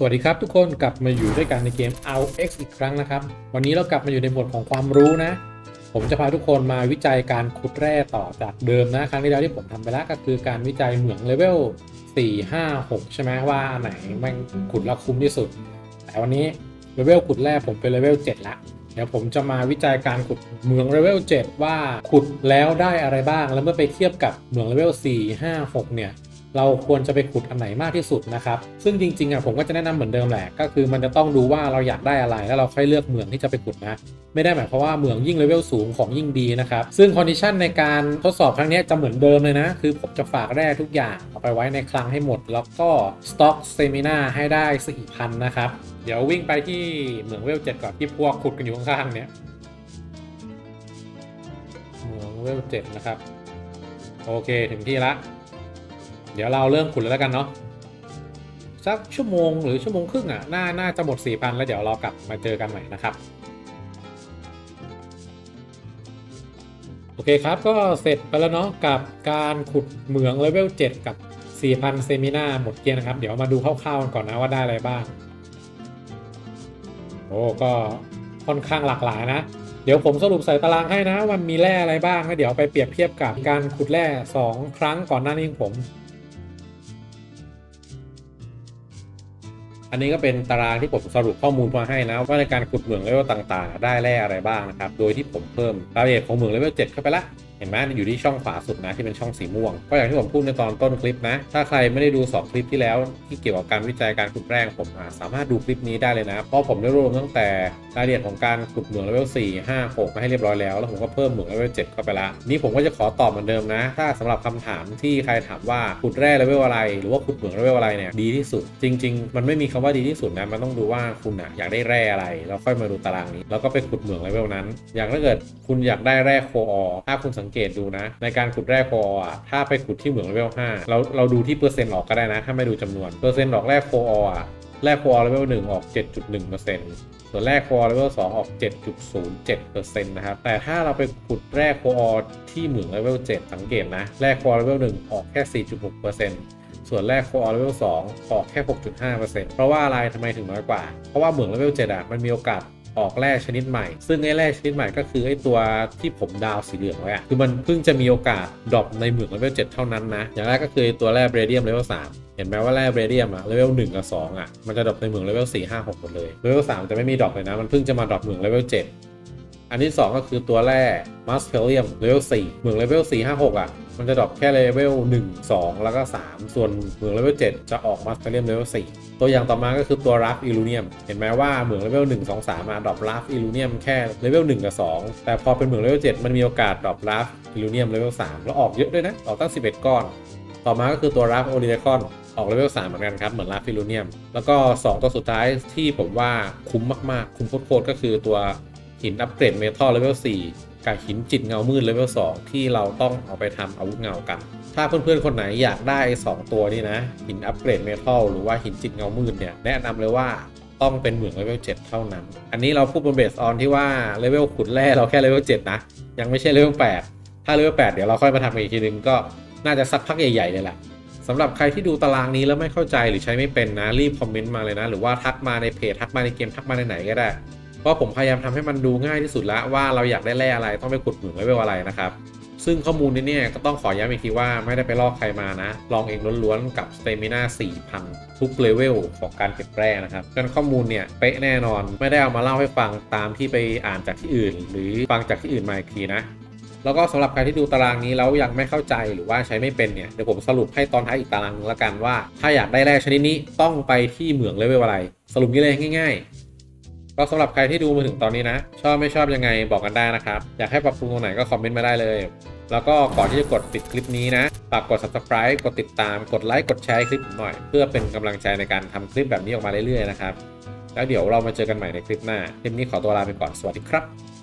สวัสดีครับทุกคนกลับมาอยู่ด้วยกันในเกม RX อีกครั้งนะครับ วันนี้เรากลับมาอยู่ในบทของความรู้นะ ผมจะพาทุกคนมาวิจัยการขุดแร่ต่อจากเดิมนะ ครั้งที่แล้วที่ผมทำไปแล้วก็คือการวิจัยเหมืองเลเวล4 5 6 ใช่ไหมว่าอันไหนแม่งขุดแล้วคุ้มที่สุด แต่วันนี้เลเวลขุดแร่ผมเป็นเลเวล7ละเดี๋ยวผมจะมาวิจัยการขุดเหมืองเลเวล7ว่าขุดแล้วได้อะไรบ้างแล้วเมื่อไปเทียบกับเหมืองเลเวล4 5 6 เนี่ย เราควรจะไปขุดอันไหนมากที่สุดนะครับ ซึ่งจริงๆอะผมก็จะแนะนำเหมือนเดิมแหละ ก็คือมันจะต้องดูว่าเราอยากได้อะไรแล้วเราค่อยเลือกเหมืองที่จะไปขุดนะ ไม่ได้หมายความว่าเหมืองยิ่งเลเวลสูงของยิ่งดีนะครับ ซึ่งคอนดิชันในการทดสอบครั้งนี้จะเหมือนเดิมเลยนะ คือผมจะฝากแร่ทุกอย่างเอาไปไว้ในคลังให้หมด แล้วก็สต็อกเซมินาให้ได้4,000นนะครับ เดี๋ยววิ่งไปที่เหมืองเลเวล7ก่อนที่พวกขุดกันอยู่ข้างๆเนี่ยเหมืองเลเวล7นะครับ โอเคถึงที่ละ เดี๋ยวเราเริ่มขุดแล้วกันเนาะสักชั่วโมงหรือชั่วโมงครึ่งอะน่าน่าจะหมด 4,000 แล้วเดี๋ยวเรากลับมาเจอกันใหม่นะครับ โอเคครับก็เสร็จไปแล้วเนาะกับการขุดเหมืองเลเวล 7 กับ 4,000 เซมินาหมดเกลี้ยงนะครับ เดี๋ยวมาดูคร่าวๆกันก่อนนะว่าได้อะไรบ้าง โอ้ก็ค่อนข้างหลากหลายนะเดี๋ยวผมสรุปใส่ตารางให้นะว่ามันมีแร่อะไรบ้างแล้วเดี๋ยวไปเปรียบเทียบกับการขุดแร่2 ครั้งก่อนหน้านี้ของผม อันนี้ก็เป็นตารางที่ผมสรุปข้อมูลมาให้นะว่าในการขุดเหมืองเลเวลต่างๆ ได้แร่อะไรบ้างนะครับ โดยที่ผมเพิ่มรายละเอียดของเหมืองเลเวล7เข้าไปละ เห็นไหมอยู่ที่ช่องขวาสุดนะที่เป็นช่องสีม่วง ก็อย่างที่ผมพูดในตอนต้นคลิปนะ ถ้าใครไม่ได้ดู 2 คลิปที่แล้วที่เกี่ยวกับการวิจัยการขุดแร่ผมสามารถดูคลิปนี้ได้เลยนะ เพราะผมได้รวมตั้งแต่รายละเอียดของการขุดเหมืองเลเวล4 5 6 มาให้เรียบร้อยแล้ว แล้วผมก็เพิ่มเหมืองเลเวล7เข้าไปละ นี่ผมก็จะขอตอบเหมือนเดิมนะ ถ้าสำหรับคำถามที่ใครถามว่าขุดแร่เลเวลอะไร หรือว่าขุดเหมืองเลเวลอะไรเนี่ยดีที่สุด จริง ๆ มันไม่มีคำว่าดีที่สุดนะ มันต้องดูว่าคุณอะอยากได้แร่อะไร แล้วค่อยมาดูตารางนี้ แล้วก็ไปขุดเหมืองเลเวลนั้น อย่างถ้าเกิดคุณอยากได้แร่โคออถ้าคุณสังงเกตดูนะ ในการขุดแร่คอออะถ้าไปขุดที่เหมืองเลเวล5เราเราดูที่เปอร์เซ็นต์ออกก็ได้นะ ถ้าไม่ดูจำนวนเปอร์เซ็นต์ออกแร่คอออะแร่คออเลเวล1ออก 7.1%ส่วนแร่คออเลเวล2ออก 7.07%นะครับ แต่ถ้าเราไปขุดแร่คอที่เหมืองเลเวล7สังเกตนะ แร่คอเลเวล1ออกแค่ 4.6%ส่วนแรกคออเลเวล2ออกแค่ 6.5%เพราะว่าอะไรทำไมถึงน้อยกว่า เพราะว่าเหมืองเลเวล7อะมันมีโอกาส ออกแร่ชนิดใหม่ ซึ่งไอ้แร่ชนิดใหม่ก็คือไอ้ตัวที่ผมดาวสีเหลืองไว้อะคือมันเพิ่งจะมีโอกาสดรอปในเหมืองเลเวล7เท่านั้นนะ อย่างแรกก็คือตัวแร่เบรเดียมเลเวล3เห็นไหมว่าแร่เบรเดียมอะเลเวล1กับ2องอะมันจะดรอปในเหมืองเลเวล4 5 6หมดเลยเลเวล3จะไม่มีดรอปเลยนะ มันเพิ่งจะมาดรอปเหมืองเลเวล7อันที่ 2 ก็คือตัวแร่มัสเพลเลียมเลเวล4เหมืองเลเวล4 5 6 อะ มันจะดรอปแค่เลเวล1 2 แล้วก็ 3 ส่วนเหมืองเลเวล7จะออกมัสเพลเลียมเลเวล4ตัวอย่างต่อมาก็คือตัวรัฟอิลูเนียม เห็นไหมว่าเหมืองเลเวล1 2 3มาดรอปรัฟอิลูเนียมแค่เลเวล1กับ 2 แต่พอเป็นเหมืองเลเวล7มันมีโอกาสดรอปรัฟอิลูเนียมเลเวล3แล้วออกเยอะด้วยนะ ออกตั้ง 11 ก้อน ต่อมาก็คือตัวรัฟโอลิเดคอนออกเลเวล3เหมือนกันครับ เหมือนรัฟฟิลูเนียม แล้วก็ 2 ตัวสุดท้ายที่ผมว่าคุ้มมาก ๆ คุ้มโคตรๆก็คือตัวหินอัปเกรดเมทัลเลเวล4 กับหินจิตเงามืดเลเวล2ที่เราต้องเอาไปทำอาวุธเงากัน ถ้าเพื่อนๆคนไหนอยากได้2ตัวนี้นะ หินอัปเกรดเมทัลหรือว่าหินจิตเงามืดเนี่ยแนะนำเลยว่าต้องเป็นเหมืองเลเวล7เท่านั้น อันนี้เราพูดบนเบสออนที่ว่าเลเวลขุดแร่เราแค่เลเวล7นะ ยังไม่ใช่เลเวล8ถ้าเลเวล8เดี๋ยวเราค่อยมาทำกันอีกทีนึงก็น่าจะสักพักใหญ่ๆเลยแหละสำหรับใครที่ดูตารางนี้แล้วไม่เข้าใจหรือใช้ไม่เป็นนะรีบคอมเมนต์มาเลยนะ หรือว่าทักมาในเพจทักมาในเกมทักมาในไหนก็ได้ เพราะผมพยายามทำให้มันดูง่ายที่สุดแล้วว่าเราอยากได้แร่อะไรต้องไปขุดเหมืองเลเวลอะไรนะครับ ซึ่งข้อมูลนี้เนี่ยก็ต้องขอย้ำอีกทีว่าไม่ได้ไปลอกใครมานะ ลองเองล้วนๆกับ Stamina 4,000 ทุกเลเวลของการเก็บแร่นะครับดังนั้นข้อมูลเนี่ยเป๊ะแน่นอนไม่ได้เอามาเล่าให้ฟังตามที่ไปอ่านจากที่อื่น หรือฟังจากที่อื่นมาอีกทีนะแล้วก็สำหรับใครที่ดูตารางนี้แล้วยังไม่เข้าใจหรือว่าใช้ไม่เป็นเนี่ยเดี๋ยวผมสรุปให้ตอนท้ายอีกตารางนึงละกันว่า ถ้าอยากได้แร่ชนิดนี้ต้องไปที่เหมืองเลเวลอะไร สรุปนี้เลยง่ายๆ ก็สำหรับใครที่ดูมาถึงตอนนี้นะ ชอบไม่ชอบยังไงบอกกันได้นะครับ อยากให้ปรับปรุงตรงไหนก็คอมเมนต์มาได้เลย แล้วก็ก่อนที่จะกดปิดคลิปนี้นะฝากกด subscribe กดติดตามกดไลค์กดแชร์คลิปหน่อย เพื่อเป็นกำลังใจในการทำคลิปแบบนี้ออกมาเรื่อยๆนะครับแล้วเดี๋ยวเรามาเจอกันใหม่ในคลิปหน้าคลิปนี้ขอตัวลาไปก่อนสวัสดีครับ